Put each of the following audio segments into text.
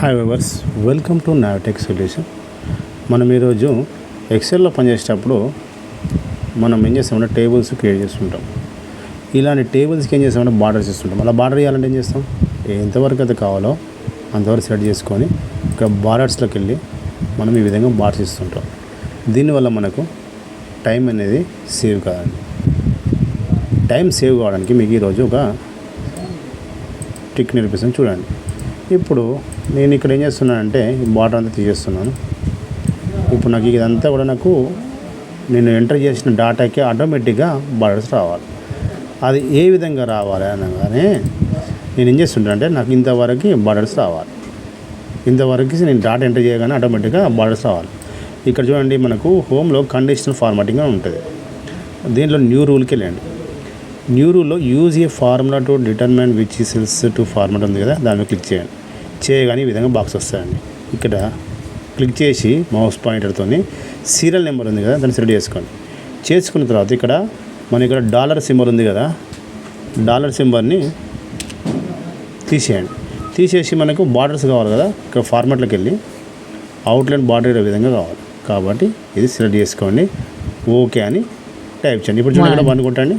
Hi viewers welcome to Navatech solution మనం ఈరోజు ఎక్సెల్లో పనిచేసేటప్పుడు మనం ఏం చేస్తామంటే టేబుల్స్ క్రియేట్ చేస్తుంటాం. ఇలాంటి టేబుల్స్కి ఏం చేస్తామంటే బార్డర్స్ ఇస్తుంటాం అలా బార్డర్ చేయాలంటే ఏం చేస్తాం? ఎంతవరకు అయితే కావాలో అంతవరకు సెట్ చేసుకొని ఇక్కడ బార్డర్స్లోకి వెళ్ళి మనం ఈ విధంగా బార్డర్స్ ఇస్తుంటాం దీనివల్ల మనకు టైం అనేది సేవ్ కాదండి. టైం సేవ్ కావడానికి మీకు ఈరోజు ఒక ట్రిక్ నేర్పిస్తాను చూడండి. ఇప్పుడు నేను ఇక్కడ ఏం చేస్తున్నానంటే ఈ బాటర్ అంతా తీసేస్తున్నాను. ఇప్పుడు నాకు ఇదంతా కూడా నాకు నేను ఎంటర్ చేసిన డాటాకి ఆటోమేటిక్గా బార్డర్స్ రావాలి. అది ఏ విధంగా రావాలి అనగానే నేను ఏం చేస్తుంటానంటే నాకు ఇంతవరకు బార్డర్స్ రావాలి. ఇంతవరకు నేను డాటా ఎంటర్ చేయగానే ఆటోమేటిక్గా బార్డర్స్ రావాలి. ఇక్కడ చూడండి మనకు హోమ్లో కండిషనల్ ఫార్మాటింగ్ అని ఉంటుంది. దీంట్లో న్యూ రూల్కి వెళ్ళండి. New రూల్లో use a formula to determine which cells to format ఉంది కదా దాన్ని క్లిక్ చేయండి. చేయగానే ఈ విధంగా బాక్స్ వస్తాయండి. ఇక్కడ క్లిక్ చేసి మౌస్ పాయింటర్తో సీరియల్ నెంబర్ ఉంది కదా దాన్ని సెలెక్ట్ చేసుకోండి. చేసుకున్న తర్వాత ఇక్కడ మన ఇక్కడ డాలర్ సింబల్ ఉంది కదా డాలర్ సింబల్ని తీసేయండి. తీసేసి మనకు బార్డర్స్ కావాలి కదా ఇక్కడ ఫార్మాట్లోకి వెళ్ళి అవుట్లైన్ బార్డర్ విధంగా కావాలి. కాబట్టి ఇది సెలెక్ట్ చేసుకోండి. ఓకే అని టైప్ చేయండి. ఇప్పుడు చూడండి ఇక్కడ కొట్టండి.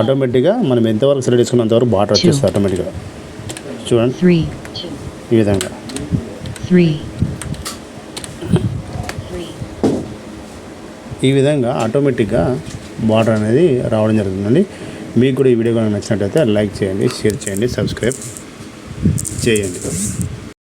ఆటోమేటిక్గా మనం ఎంతవరకు సెలెక్ట్ చేసుకున్నంతవరకు బార్డర్ వచ్చేస్తుంది ఆటోమేటిక్గా. చూడండి. ఈ విధంగా. ఈ విధంగా ఆటోమేటిక్గా బార్డర్ అనేది రావడం జరుగుతుందండి. మీకు కూడా ఈ వీడియో కనుక నచ్చినట్లయితే లైక్ చేయండి షేర్ చేయండి సబ్స్క్రైబ్ చేయండి.